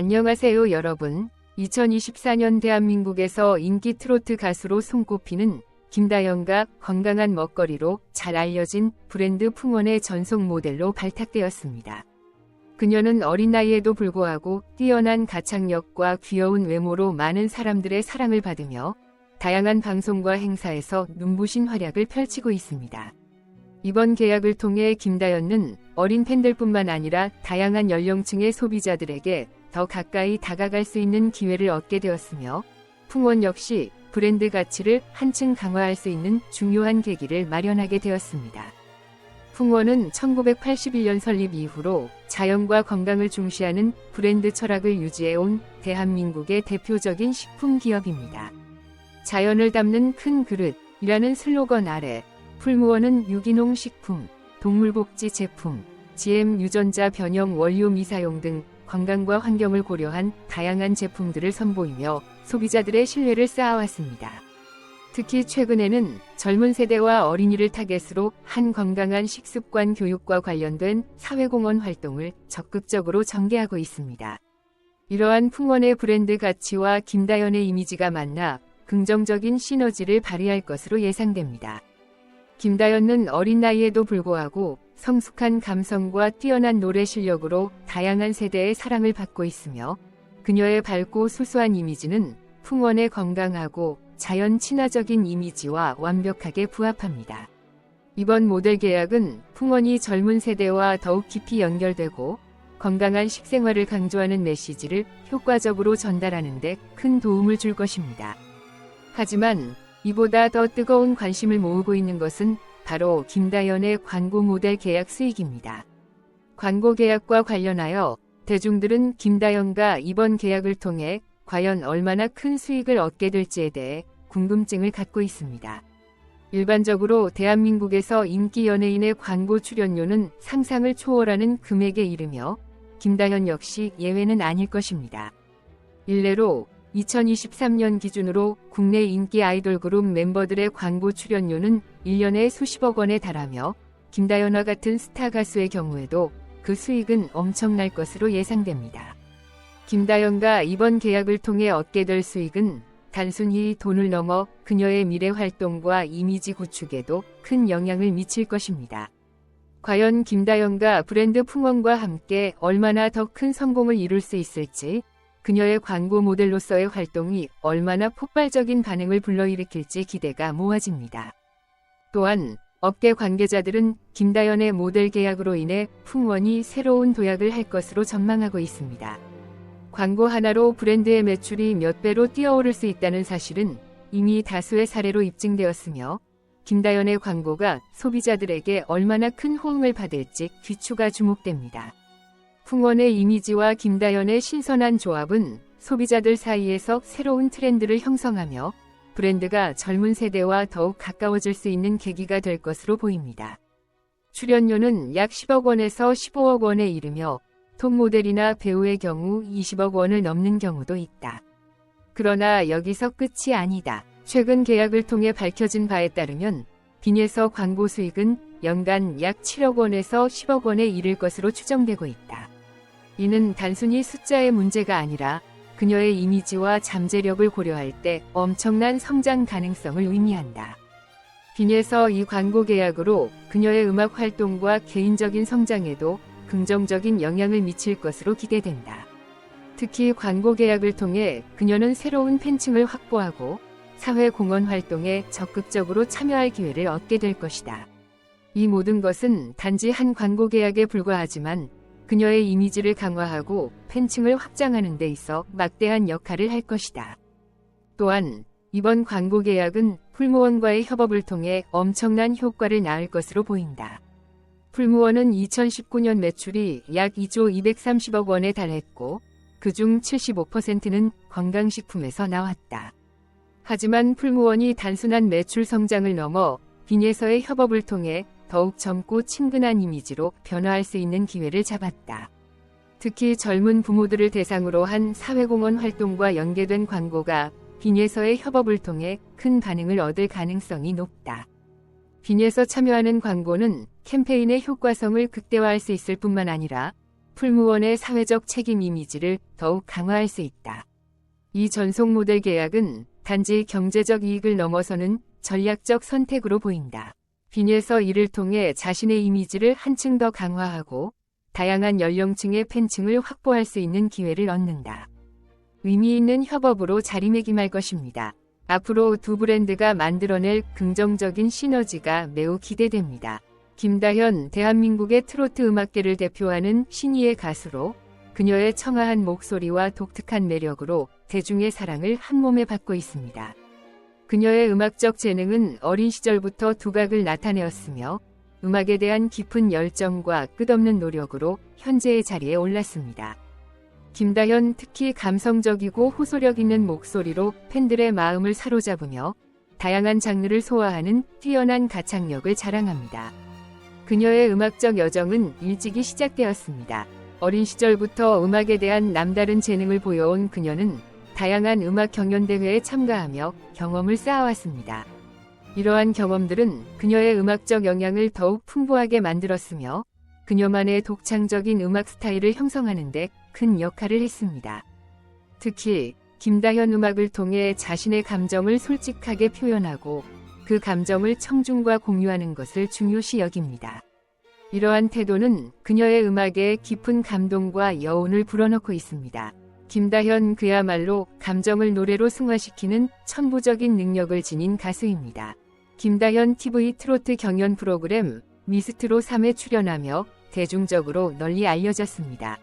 안녕하세요 여러분. 2024년 대한민국에서 인기 트로트 가수로 손꼽히는 김다영과 건강한 먹거리로 잘 알려진 브랜드 풍원의 전속 모델로 발탁되었습니다. 그녀는 어린 나이에도 불구하고 뛰어난 가창력과 귀여운 외모로 많은 사람들의 사랑을 받으며 다양한 방송과 행사에서 눈부신 활약을 펼치고 있습니다. 이번 계약을 통해 김다연은 어린 팬들뿐만 아니라 다양한 연령층의 소비자들에게 더 가까이 다가갈 수 있는 기회를 얻게 되었으며 풍원 역시 브랜드 가치를 한층 강화할 수 있는 중요한 계기를 마련하게 되었습니다. 풍원은 1981년 설립 이후로 자연과 건강을 중시하는 브랜드 철학을 유지해온 대한민국의 대표적인 식품 기업입니다. 자연을 담는 큰 그릇이라는 슬로건 아래 풀무원은 유기농 식품, 동물복지 제품, GM 유전자 변형 원료 미사용 등 건강과 환경을 고려한 다양한 제품들을 선보이며 소비자들의 신뢰를 쌓아왔습니다. 특히 최근에는 젊은 세대와 어린이를 타겟으로 한 건강한 식습관 교육과 관련된 사회공헌 활동을 적극적으로 전개하고 있습니다. 이러한 풍원의 브랜드 가치와 김다연의 이미지가 만나 긍정적인 시너지를 발휘할 것으로 예상됩니다. 김다연은 어린 나이에도 불구하고 성숙한 감성과 뛰어난 노래 실력으로 다양한 세대의 사랑을 받고 있으며 그녀의 밝고 수수한 이미지는 풍원의 건강하고 자연 친화적인 이미지와 완벽하게 부합합니다. 이번 모델 계약은 풍원이 젊은 세대와 더욱 깊이 연결되고 건강한 식생활을 강조하는 메시지를 효과적으로 전달하는 데 큰 도움을 줄 것입니다. 하지만 이보다 더 뜨거운 관심을 모으고 있는 것은 바로 김다연의 광고 모델 계약 수익입니다. 광고 계약과 관련하여 대중들은 김다연과 이번 계약을 통해 과연 얼마나 큰 수익을 얻게 될지에 대해 궁금증을 갖고 있습니다. 일반적으로 대한민국에서 인기 연예인의 광고 출연료는 상상을 초월하는 금액에 이르며 김다현 역시 예외는 아닐 것입니다. 일례로 2023년 기준으로 국내 인기 아이돌 그룹 멤버들의 광고 출연료는 1년에 수십억 원에 달하며 김다연과 같은 스타 가수의 경우에도 그 수익은 엄청날 것으로 예상됩니다. 김다연과 이번 계약을 통해 얻게 될 수익은 단순히 돈을 넘어 그녀의 미래 활동과 이미지 구축에도 큰 영향을 미칠 것입니다. 과연 김다연과 브랜드 풍원과 함께 얼마나 더 큰 성공을 이룰 수 있을지 그녀의 광고 모델로서의 활동이 얼마나 폭발적인 반응을 불러일으킬지 기대가 모아집니다. 또한 업계 관계자들은 김다연의 모델 계약으로 인해 풍원이 새로운 도약을 할 것으로 전망하고 있습니다. 광고 하나로 브랜드의 매출이 몇 배로 뛰어오를 수 있다는 사실은 이미 다수의 사례로 입증되었으며 김다연의 광고가 소비자들에게 얼마나 큰 호응을 받을지 귀추가 주목됩니다. 풍원의 이미지와 김다연의 신선한 조합은 소비자들 사이에서 새로운 트렌드를 형성하며 브랜드가 젊은 세대와 더욱 가까워질 수 있는 계기가 될 것으로 보입니다. 출연료는 약 10억 원에서 15억 원에 이르며 톱 모델이나 배우의 경우 20억 원을 넘는 경우도 있다. 그러나 여기서 끝이 아니다. 최근 계약을 통해 밝혀진 바에 따르면 빈에서 광고 수익은 연간 약 7억 원에서 10억 원에 이를 것으로 추정되고 있다. 이는 단순히 숫자의 문제가 아니라 그녀의 이미지와 잠재력을 고려할 때 엄청난 성장 가능성을 의미한다. 빈에서 이 광고 계약으로 그녀의 음악 활동과 개인적인 성장에도 긍정적인 영향을 미칠 것으로 기대된다. 특히 광고 계약을 통해 그녀는 새로운 팬층을 확보하고 사회 공헌 활동에 적극적으로 참여할 기회를 얻게 될 것이다. 이 모든 것은 단지 한 광고 계약에 불과하지만 그녀의 이미지를 강화하고 팬층을 확장하는 데 있어 막대한 역할을 할 것이다. 또한 이번 광고 계약은 풀무원과의 협업을 통해 엄청난 효과를 낳을 것으로 보인다. 풀무원은 2019년 매출이 약 2조 230억 원에 달했고 그중 75%는 건강식품에서 나왔다. 하지만 풀무원이 단순한 매출 성장을 넘어 빈에서의 협업을 통해 더욱 젊고 친근한 이미지로 변화할 수 있는 기회를 잡았다. 특히 젊은 부모들을 대상으로 한 사회공헌 활동과 연계된 광고가 빈에서의 협업을 통해 큰 반응을 얻을 가능성이 높다. 빈에서 참여하는 광고는 캠페인의 효과성을 극대화할 수 있을 뿐만 아니라 풀무원의 사회적 책임 이미지를 더욱 강화할 수 있다. 이 전속 모델 계약은 단지 경제적 이익을 넘어서는 전략적 선택으로 보인다. 빈에서 이를 통해 자신의 이미지를 한층 더 강화하고 다양한 연령층의 팬층을 확보할 수 있는 기회를 얻는다. 의미 있는 협업으로 자리매김할 것입니다. 앞으로 두 브랜드가 만들어낼 긍정적인 시너지가 매우 기대됩니다. 김다현 대한민국의 트로트 음악계를 대표하는 신예의 가수로 그녀의 청아한 목소리와 독특한 매력으로 대중의 사랑을 한몸에 받고 있습니다. 그녀의 음악적 재능은 어린 시절부터 두각을 나타내었으며 음악에 대한 깊은 열정과 끝없는 노력으로 현재의 자리에 올랐습니다. 김다현 특히 감성적이고 호소력 있는 목소리로 팬들의 마음을 사로잡으며 다양한 장르를 소화하는 뛰어난 가창력을 자랑합니다. 그녀의 음악적 여정은 일찍이 시작되었습니다. 어린 시절부터 음악에 대한 남다른 재능을 보여온 그녀는 다양한 음악 경연대회에 참가하며 경험을 쌓아왔습니다. 이러한 경험들은 그녀의 음악적 영향을 더욱 풍부하게 만들었으며 그녀만의 독창적인 음악 스타일을 형성하는 데 큰 역할을 했습니다. 특히 김다현 음악을 통해 자신의 감정을 솔직하게 표현하고 그 감정을 청중과 공유하는 것을 중요시 여깁니다. 이러한 태도는 그녀의 음악에 깊은 감동과 여운을 불어넣고 있습니다. 김다현 그야말로 감정을 노래로 승화시키는 천부적인 능력을 지닌 가수입니다. 김다현 TV 트로트 경연 프로그램 미스트로 3에 출연하며 대중적으로 널리 알려졌습니다.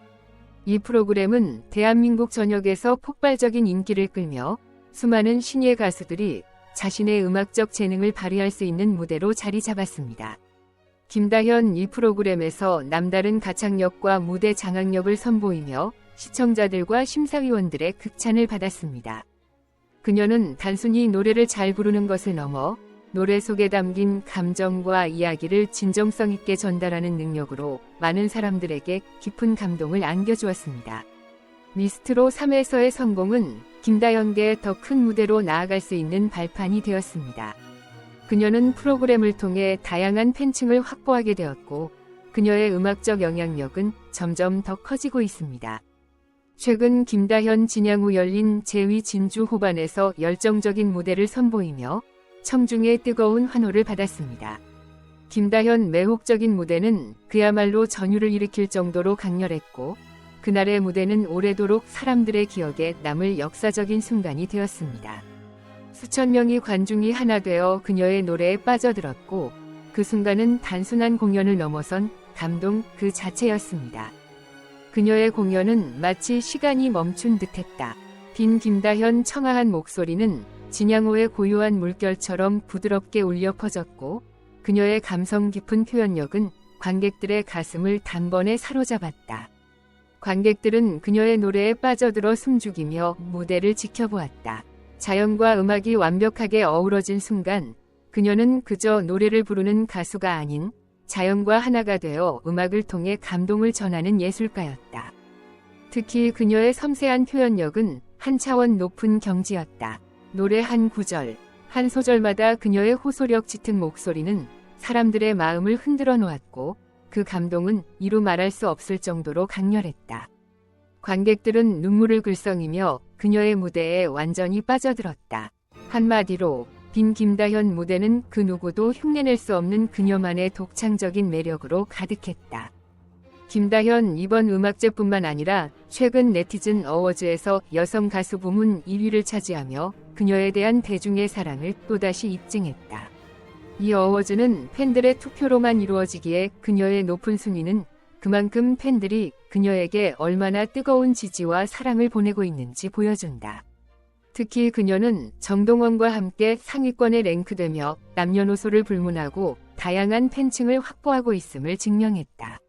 이 프로그램은 대한민국 전역에서 폭발적인 인기를 끌며 수많은 신예 가수들이 자신의 음악적 재능을 발휘할 수 있는 무대로 자리 잡았습니다. 김다현 이 프로그램에서 남다른 가창력과 무대 장악력을 선보이며 시청자들과 심사위원들의 극찬을 받았습니다. 그녀는 단순히 노래를 잘 부르는 것을 넘어 노래 속에 담긴 감정과 이야기를 진정성 있게 전달하는 능력으로 많은 사람들에게 깊은 감동을 안겨주었습니다. 미스트로 3에서의 성공은 김다현계의 더큰 무대로 나아갈 수 있는 발판이 되었습니다. 그녀는 프로그램을 통해 다양한 팬층을 확보하게 되었고 그녀의 음악적 영향력은 점점 더 커지고 있습니다. 최근 김다현 진양 후 열린 제2 진주 호반에서 열정적인 무대를 선보이며 청중의 뜨거운 환호를 받았습니다. 김다현 매혹적인 무대는 그야말로 전율을 일으킬 정도로 강렬했고 그날의 무대는 오래도록 사람들의 기억에 남을 역사적인 순간이 되었습니다. 수천 명의 관중이 하나 되어 그녀의 노래에 빠져들었고 그 순간은 단순한 공연을 넘어선 감동 그 자체였습니다. 그녀의 공연은 마치 시간이 멈춘 듯했다. 빈 김다현 청아한 목소리는 진양호의 고요한 물결처럼 부드럽게 울려 퍼졌고 그녀의 감성 깊은 표현력은 관객들의 가슴을 단번에 사로잡았다. 관객들은 그녀의 노래에 빠져들어 숨죽이며 무대를 지켜보았다. 자연과 음악이 완벽하게 어우러진 순간 그녀는 그저 노래를 부르는 가수가 아닌 자연과 하나가 되어 음악을 통해 감동을 전하는 예술가였다. 특히 그녀의 섬세한 표현력은 한 차원 높은 경지였다. 노래 한 구절, 한 소절마다 그녀의 호소력 짙은 목소리는 사람들의 마음을 흔들어 놓았고 그 감동은 이루 말할 수 없을 정도로 강렬했다. 관객들은 눈물을 글썽이며 그녀의 무대에 완전히 빠져들었다. 한마디로 빈 김다현 무대는 그 누구도 흉내낼 수 없는 그녀만의 독창적인 매력으로 가득했다. 김다현 이번 음악제뿐만 아니라 최근 네티즌 어워즈에서 여성 가수 부문 1위를 차지하며 그녀에 대한 대중의 사랑을 또다시 입증했다. 이 어워즈는 팬들의 투표로만 이루어지기에 그녀의 높은 순위는 그만큼 팬들이 그녀에게 얼마나 뜨거운 지지와 사랑을 보내고 있는지 보여준다. 특히 그녀는 정동원과 함께 상위권에 랭크되며 남녀노소를 불문하고 다양한 팬층을 확보하고 있음을 증명했다.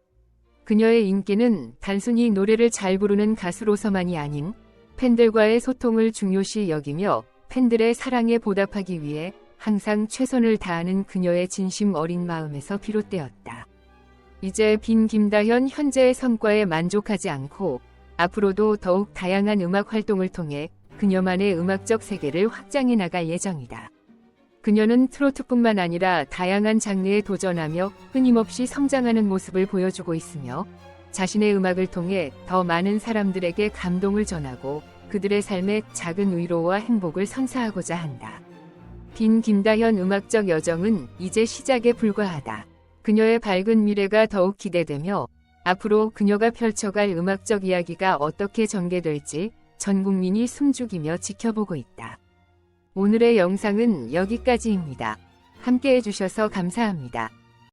그녀의 인기는 단순히 노래를 잘 부르는 가수로서만이 아닌 팬들과의 소통을 중요시 여기며 팬들의 사랑에 보답하기 위해 항상 최선을 다하는 그녀의 진심 어린 마음에서 비롯되었다. 이제 빈 김다현 현재의 성과에 만족하지 않고 앞으로도 더욱 다양한 음악 활동을 통해 그녀만의 음악적 세계를 확장해 나갈 예정이다. 그녀는 트로트뿐만 아니라 다양한 장르에 도전하며 끊임없이 성장하는 모습을 보여주고 있으며 자신의 음악을 통해 더 많은 사람들에게 감동을 전하고 그들의 삶에 작은 위로와 행복을 선사하고자 한다. 빈 김다현 음악적 여정은 이제 시작에 불과하다. 그녀의 밝은 미래가 더욱 기대되며 앞으로 그녀가 펼쳐갈 음악적 이야기가 어떻게 전개될지 전 국민이 숨죽이며 지켜보고 있다. 오늘의 영상은 여기까지입니다. 함께 해주셔서 감사합니다.